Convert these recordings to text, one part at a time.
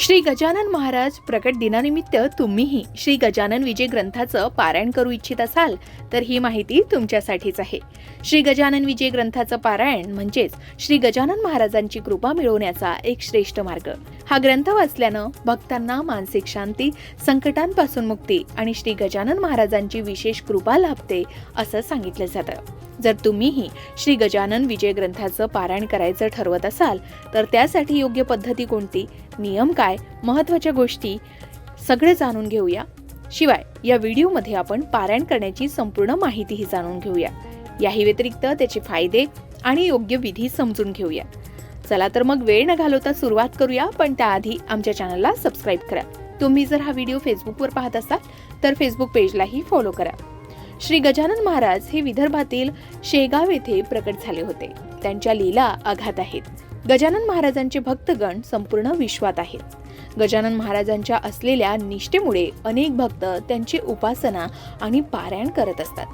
श्री गजानन महाराज प्रकट दिनानिमित्त तुम्हीही श्री गजानन विजय ग्रंथाचं पारायण करू इच्छित असाल तर ही माहिती तुमच्यासाठीच आहे. श्री गजानन विजय ग्रंथाचं पारायण म्हणजेच श्री गजानन महाराजांची कृपा मिळवण्याचा एक श्रेष्ठ मार्ग. हा ग्रंथ वाचल्यानं भक्तांना मानसिक शांती संकटांपासून मुक्ती आणि श्री गजानन महाराजांची विशेष कृपा लाभते असं सांगितलं जातं. जर तुम्हीही श्री गजानन विजय ग्रंथाचं पारायण करायचं ठरवत असाल तर त्यासाठी योग्य पद्धती कोणती? नियम काय? महत्त्वाच्या गोष्टी सगळे जाणून घेऊया. शिवाय या व्हिडिओमध्ये आपण पारायण करण्याची संपूर्ण माहितीही जाणून घेऊया. याही व्यतिरिक्त त्याचे फायदे आणि योग्य विधी समजून घेऊया. चला तर मग वेळ न घालवता सुरुवात करूया पण त्याआधी आमच्या चॅनलला सबस्क्राईब करा. तुम्ही जर हा व्हिडिओ फेसबुकवर पाहत असाल तर फेसबुक पेजलाही फॉलो करा. श्री गजानन महाराज हे विदर्भातील शेगाव येथे प्रकट झाले होते. त्यांच्या लीला अघात आहेत. गजानन महाराजांचे भक्तगण संपूर्ण विश्वात आहेत. गजानन महाराजांच्या असलेल्या निष्ठेमुळे अनेक भक्त त्यांची उपासना आणि पारायण करत असतात.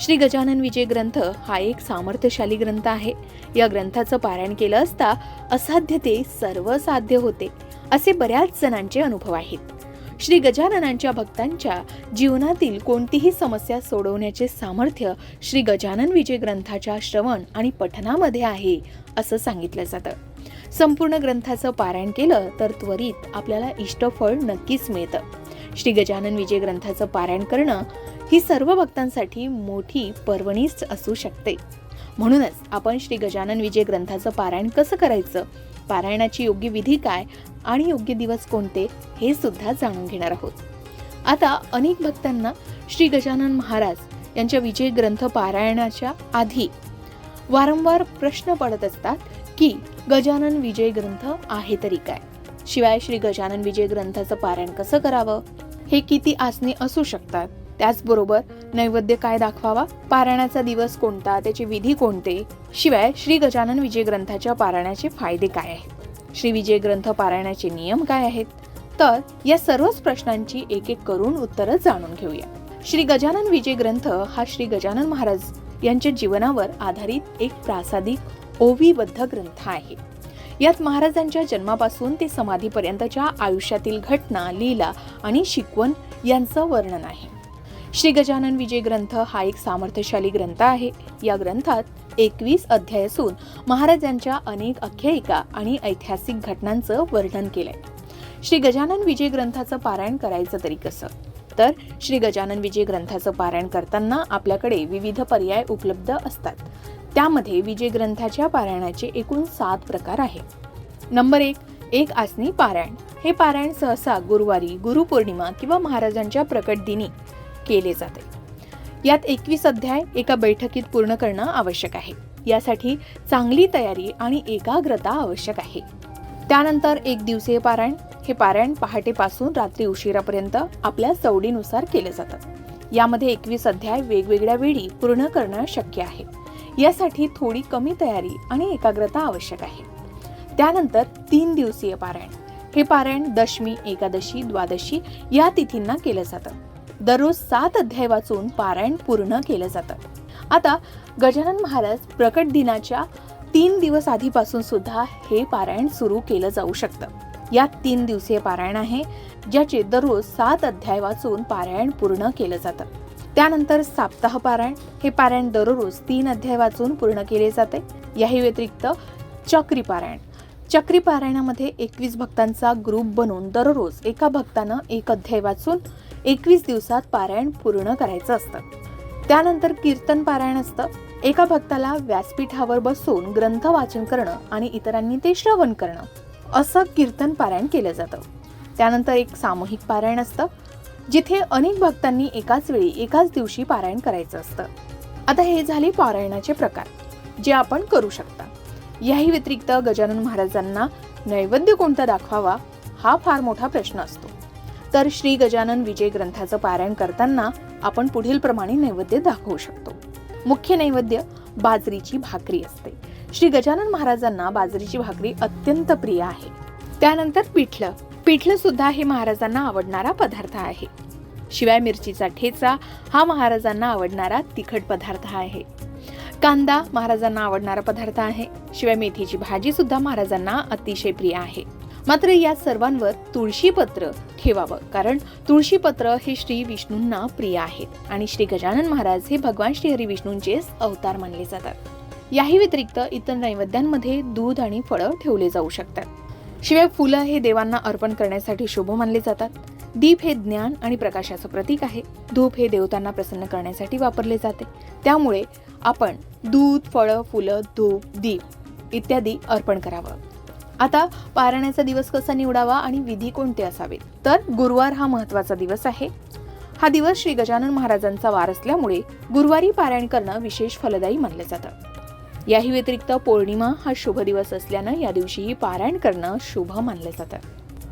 श्री गजानन विजय ग्रंथ हा एक सामर्थ्यशाली ग्रंथ आहे. या ग्रंथाचं पारायण केलं असता असाध्य ते सर्व साध्य होते असे बऱ्याच जणांचे अनुभव आहेत. श्री गजाननांच्या भक्तांच्या जीवनातील कोणतीही समस्या सोडवण्याचे सामर्थ्य श्री गजानन विजय ग्रंथाच्या श्रवण आणि पठनामध्ये आहे असं सांगितलं जातं. संपूर्ण ग्रंथाचं पारायण केलं तर त्वरित आपल्याला इष्टफळ नक्कीच मिळतं. श्री गजानन विजय ग्रंथाचं पारायण करणं ही सर्व भक्तांसाठी मोठी पर्वणीच असू शकते. म्हणूनच आपण श्री गजानन विजय ग्रंथाचं पारायण कसं करायचं? पारायणाची योग्य विधी काय आणि योग्य दिवस कोणते हे सुद्धा जाणून घेणार आहोत. आता अनेक भक्तांना श्री गजानन महाराज यांच्या विजय ग्रंथ पारायणाच्या आधी वारंवार प्रश्न पडत असतात की गजानन विजय ग्रंथ आहे तरी काय? शिवाय श्री गजानन विजय ग्रंथाचं पारायण कसं करावं? हे किती आसने असू शकतात? त्याचबरोबर नैवेद्य काय दाखवावा? पारायणाचा दिवस कोणता? त्याचे विधी कोणते? शिवाय श्री गजानन विजय ग्रंथाच्या पारायणाचे फायदे काय आहेत? श्री विजय ग्रंथ पारायणाचे नियम काय आहेत? तर या सर्वच प्रश्नांची एक एक करून उत्तरं जाणून घेऊया. श्री गजानन विजय ग्रंथ हा श्री गजानन महाराज यांच्या जीवनावर आधारित एक प्रासादिक ओवीबद्ध ग्रंथ आहे. यात महाराजांच्या जन्मापासून ते समाधीपर्यंतच्या आयुष्यातील घटना लीला आणि शिकवण यांचं वर्णन आहे. श्री गजानन विजय ग्रंथ हा एक सामर्थ्यशाली ग्रंथ आहे. या ग्रंथात एकवीस अध्याय असून महाराजांच्या अनेक आख्यायिका आणि ऐतिहासिक घटनांचं वर्णन केलंय. श्री गजानन विजय ग्रंथाचं पारायण करायचं तरी कसं? तर श्री गजानन विजय ग्रंथाचं पारायण करताना आपल्याकडे विविध पर्याय उपलब्ध असतात. त्यामध्ये विजय ग्रंथाच्या पारायणाचे एकूण सात प्रकार आहेत. नंबर एक एक आसनी पारायण. हे पारायण सहसा गुरुवारी गुरुपौर्णिमा किंवा महाराजांच्या प्रकट दिनी केले जाते. यात एकवीस अध्याय एका बैठकीत पूर्ण करणं आवश्यक आहे. यासाठी चांगली तयारी आणि एकाग्रता आवश्यक आहे. त्यानंतर एक दिवसीय पारायण. हे पारायण पहाटेपासून रात्री उशिरापर्यंत आपल्या सवडीनुसार केलं जातं यामध्ये एकवीस अध्याय वेगवेगळ्या वेळी पूर्ण करणं शक्य आहे. यासाठी थोडी कमी तयारी आणि एकाग्रता आवश्यक आहे. त्यानंतर तीन दिवसीय पारायण. हे पारायण दशमी एकादशी द्वादशी या तिथींना केलं जातं. दररोज सात अध्याय वाचून पारायण पूर्ण केलं जातं. आता गजानन महाराज प्रकट दिनाच्या तीन दिवस आधीपासून सुद्धा हे पारायण सुरू केलं जाऊ शकतं. यात तीन दिवसीय पारायण आहे ज्याचे दररोज सात अध्याय वाचून पारायण पूर्ण केलं जातं. त्यानंतर साप्ताह पारायण हे पारायण दररोज तीन अध्याय वाचून पूर्ण केले जाते. याही व्यतिरिक्त चक्री पारायण. चक्री पारायणामध्ये एकवीस भक्तांचा ग्रुप बनवून दररोज एका भक्तानं एक अध्याय वाचून एकवीस दिवसात पारायण पूर्ण करायचं असतं. त्यानंतर कीर्तन पारायण असतं. एका भक्ताला व्यासपीठावर बसून ग्रंथ वाचन करणं आणि इतरांनी ते श्रवण करणं. असं कीर्तन पारायण केलं जातं. त्यानंतर एक सामूहिक पारायण असतं जिथे अनेक भक्तांनी एकाच वेळी एकाच दिवशी पारायण करायचं असतं. आता हे झाले पारायणाचे प्रकार जे आपण करू शकता. याही व्यतिरिक्त गजानन महाराजांना नैवेद्य कोणता दाखवावा हा फार मोठा प्रश्न असतो. तर श्री गजानन विजय ग्रंथाचं पारायण करताना आपण पुढील प्रमाणे नैवेद्य दाखवू शकतो. मुख्य नैवेद्य बाजरीची भाकरी असते. श्री गजानन महाराजांना बाजरीची भाकरी अत्यंत प्रिय आहे. त्यानंतर पिठलं. पिठलं सुद्धा हे महाराजांना आवडणारा पदार्थ आहे. शिवाय मिरचीचा ठेचा हा महाराजांना आवडणारा तिखट पदार्थ आहे. कांदा महाराजांना आवडणारा पदार्थ आहे. शिवाय मेथीची भाजी सुद्धा महाराजांना अतिशय प्रिय आहे. मात्र या सर्वांवर तुळशीपत्र ठेवावं कारण तुळशीपत्र हे श्री विष्णूंना प्रिय आहेत आणि श्री गजानन महाराज हे भगवान श्री हरी विष्णूंचेच अवतार मानले जातात. याही व्यतिरिक्त इतर नैवेद्यांमध्ये दूध आणि फळं ठेवले जाऊ शकतात. शिवाय फुलं हे देवांना अर्पण करण्यासाठी शुभ मानले जातात. दीप हे ज्ञान आणि प्रकाशाचं प्रतीक आहे. धूप हे देवतांना प्रसन्न करण्यासाठी वापरले जाते. त्यामुळे आपण दूध फळं फुलं धूप दीप इत्यादी अर्पण करावं. आता पारायणाचा दिवस कसा निवडावा आणि विधी कोणते असावेत? तर गुरुवार हा महत्त्वाचा दिवस आहे. हा दिवस श्री गजानन महाराजांचा वार असल्यामुळे गुरुवारी पारायण करणं विशेष फलदायी मानलं जातं. याही व्यतिरिक्त पौर्णिमा हा शुभ दिवस असल्यानं या दिवशीही पारायण करणं शुभ मानलं जातं.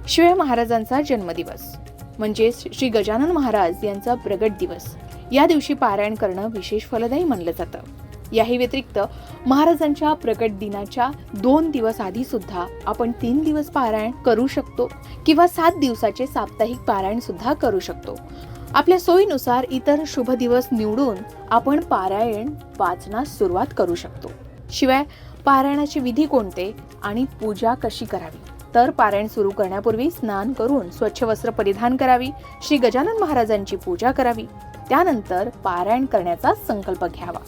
शिवाय महाराजांचा जन्मदिवस म्हणजे श्री गजानन महाराज यांचा प्रगट दिवस या दिवशी पारायण करणं विशेष फलदायी मानलं जातं. याही व्यतिरिक्त महाराजांच्या प्रकट दिनाच्या दोन दिवस आधी सुद्धा आपण तीन दिवस पारायण करू शकतो किंवा सात दिवसाचे साप्ताहिक पारायण सुद्धा करू शकतो. आपल्या सोयीनुसार इतर शुभ दिवस निवडून आपण पारायण वाचनास सुरुवात करू शकतो. शिवाय पारायणाचे विधी कोणते आणि पूजा कशी करावी? तर पारायण सुरू करण्यापूर्वी स्नान करून स्वच्छ वस्त्र परिधान करावी श्री गजानन महाराजांची पूजा करावी त्यानंतर पारायण करण्याचा संकल्प घ्यावा.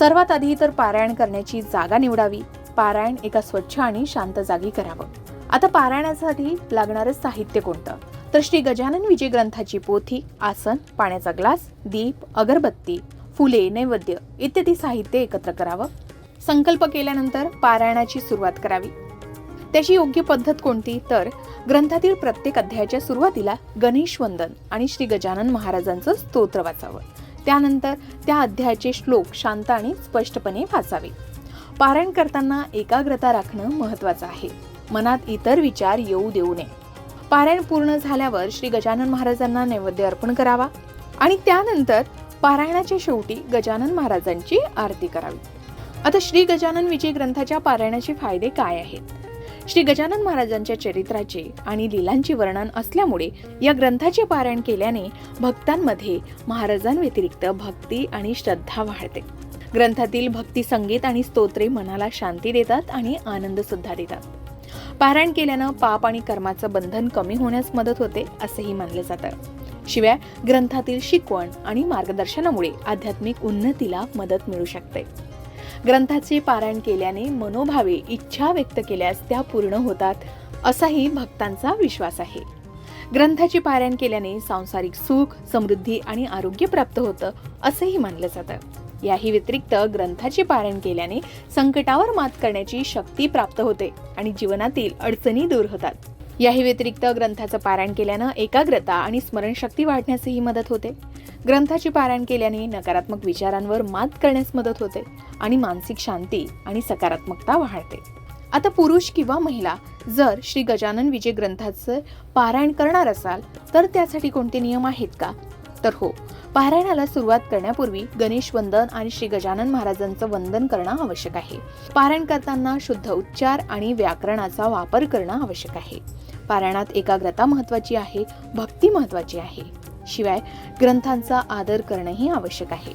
सर्वात आधी तर पारायण करण्याची जागा निवडावी. पारायण एका स्वच्छ आणि शांत जागी करावं. आता पारायणासाठी लागणारं साहित्य कोणतं? तर श्री गजानन विजय ग्रंथाची पोथी आसन पाण्याचा ग्लास दीप अगरबत्ती फुले नैवेद्य इत्यादी साहित्य एकत्र करावं. संकल्प केल्यानंतर पारायणाची सुरुवात करावी. त्याची योग्य पद्धत कोणती? तर ग्रंथातील प्रत्येक अध्यायाच्या सुरुवातीला गणेश वंदन आणि श्री गजानन महाराजांचं स्तोत्र वाचावं. त्यानंतर त्या अध्यायाचे श्लोक शांत आणि स्पष्टपणे वाचावे. पारायण करताना एकाग्रता राखणं महत्वाचं आहे. मनात इतर विचार येऊ देऊ नये. पारायण पूर्ण झाल्यावर श्री गजानन महाराजांना नैवेद्य अर्पण करावा आणि त्यानंतर पारायणाच्या शेवटी गजानन महाराजांची आरती करावी. आता श्री गजानन विजय ग्रंथाच्या पारायणाचे फायदे काय आहेत? श्री गजानन महाराजांच्या चरित्राचे आणि लीलांचे वर्णन असल्यामुळे या ग्रंथाचे पारायण केल्याने भक्तांमध्ये महाराजांव्यतिरिक्त भक्ती आणि श्रद्धा वाढते. ग्रंथातील भक्ती संगीत आणि स्तोत्रे मनाला शांती देतात आणि आनंद सुद्धा देतात. पारायण केल्यानं पाप आणि कर्माचं बंधन कमी होण्यास मदत होते असंही मानलं जातं. शिवाय ग्रंथातील शिकवण आणि मार्गदर्शनामुळे आध्यात्मिक उन्नतीला मदत मिळू शकते. ग्रंथाचे पारायण केल्याने मनोभावे इच्छा व्यक्त केल्यास त्या पूर्ण होतात असाही भक्तांचा विश्वास आहे. ग्रंथाचे पारायण केल्याने सांसारिक सुख समृद्धी आणि आरोग्य प्राप्त होतं असंही मानलं जातं. याही व्यतिरिक्त ग्रंथाचे पारायण केल्याने संकटावर मात करण्याची शक्ती प्राप्त होते आणि जीवनातील अडचणी दूर होतात. याही व्यतिरिक्त ग्रंथाचं पारायण केल्यानं एकाग्रता आणि स्मरणशक्ती वाढण्यासही मदत होते. ग्रंथाचे पारायण केल्याने नकारात्मक विचारांवर मात करण्यास मदत होते आणि मानसिक शांती आणि सकारात्मकता वाढते. आता पुरुष किंवा महिला जर श्री गजानन विजय ग्रंथाचं पारायण करणार असाल तर त्यासाठी कोणते नियम आहेत का? तर हो पारायणाला सुरुवात करण्यापूर्वी गणेश वंदन आणि श्री गजानन महाराजांचं वंदन करणं आवश्यक आहे. पारायण करताना शुद्ध उच्चार आणि व्याकरणाचा वापर करणं आवश्यक आहे. पारायणात एकाग्रता महत्वाची आहे भक्ती महत्वाची आहे. शिवाय ग्रंथांचा आदर करणंही आवश्यक आहे.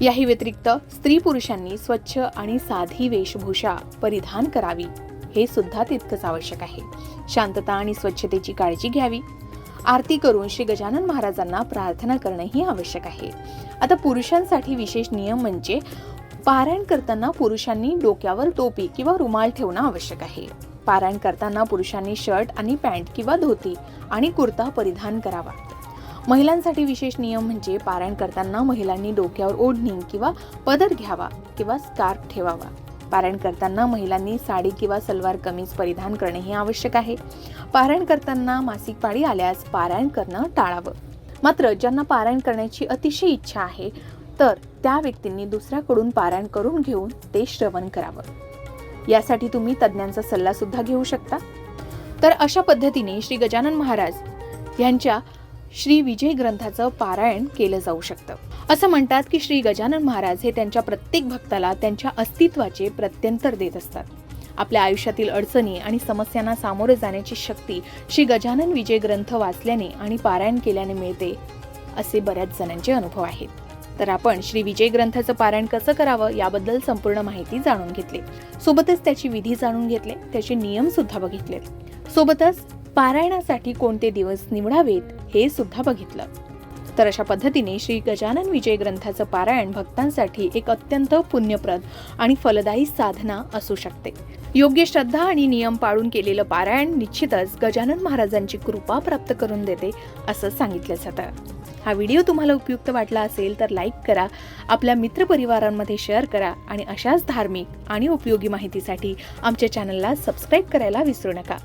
याही व्यतिरिक्त स्त्री पुरुषांनी स्वच्छ आणि साधी वेशभूषा परिधान करावी हे सुद्धा तितकंच आवश्यक आहे. शांतता आणि स्वच्छतेची काळजी घ्यावी. आरती करून श्री गजानन महाराजांना प्रार्थना करणंही आवश्यक आहे. आता पुरुषांसाठी विशेष नियम म्हणजे पारायण करताना पुरुषांनी डोक्यावर टोपी किंवा रुमाल ठेवणं आवश्यक आहे. पारायण करताना पुरुषांनी शर्ट आणि पॅन्ट किंवा धोती आणि कुर्ता परिधान करावा. महिलांसाठी विशेष नियम म्हणजे पारायण करताना महिलांनी डोक्यावर ओढणी किंवा पदर घ्यावा किंवा स्कार्फ ठेवावा. पारायण करताना महिलांनी साडी किंवा सलवार कमीज परिधान करणेही आवश्यक आहे. पारायण करताना मासिक पाळी आल्यास पारायण करणं टाळावं. मात्र ज्यांना पारायण करण्याची अतिशय इच्छा आहे तर त्या व्यक्तींनी दुसऱ्याकडून पारायण करून घेऊन ते श्रवण करावं. यासाठी तुम्ही तज्ज्ञांचा सल्ला सुद्धा घेऊ शकता. तर अशा पद्धतीने श्री गजानन महाराज यांच्या श्री विजय ग्रंथाचं पारायण केलं जाऊ शकतं. असं म्हणतात की श्री गजानन महाराज हे त्यांच्या प्रत्येक भक्ताला त्यांच्या अस्तित्वाचे प्रत्यंतर देत असतात. आपल्या आयुष्यातील अडचणी आणि समस्यांना सामोरे जाण्याची शक्ती श्री गजानन विजय ग्रंथ वाचल्याने आणि पारायण केल्याने मिळते असे बऱ्याच जणांचे अनुभव आहेत. तर आपण श्री विजय ग्रंथाचं पारायण कसं करावं याबद्दल संपूर्ण माहिती जाणून घेतली. सोबतच त्याची विधी जाणून घेतले त्याचे नियम सुद्धा बघितले. सोबतच पारायणासाठी कोणते दिवस निवडावेत हे सुद्धा बघितलं. तर अशा पद्धतीने श्री गजानन विजय ग्रंथाचं पारायण भक्तांसाठी एक अत्यंत पुण्यप्रद आणि फलदायी साधना असू शकते. योग्य श्रद्धा आणि नियम पाळून केलेलं पारायण निश्चितच गजानन महाराजांची कृपा प्राप्त करून देते असं सांगितलं जातं. हा व्हिडिओ तुम्हाला उपयुक्त वाटला असेल तर लाईक करा आपल्या मित्रपरिवारांमध्ये शेअर करा आणि अशाच धार्मिक आणि उपयोगी माहितीसाठी आमच्या चॅनलला सबस्क्राईब करायला विसरू नका.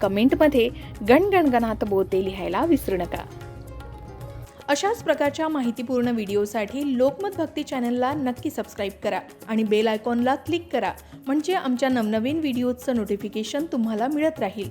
कमेंटमध्ये गणगणगणात बोलते लिहायला विसरू नका. अशाच प्रकारच्या माहितीपूर्ण व्हिडिओसाठी लोकमत भक्ती चॅनलला नक्की सबस्क्राईब करा आणि बेल आयकॉनला क्लिक करा म्हणजे आमच्या नवनवीन व्हिडिओचं नोटिफिकेशन तुम्हाला मिळत राहील.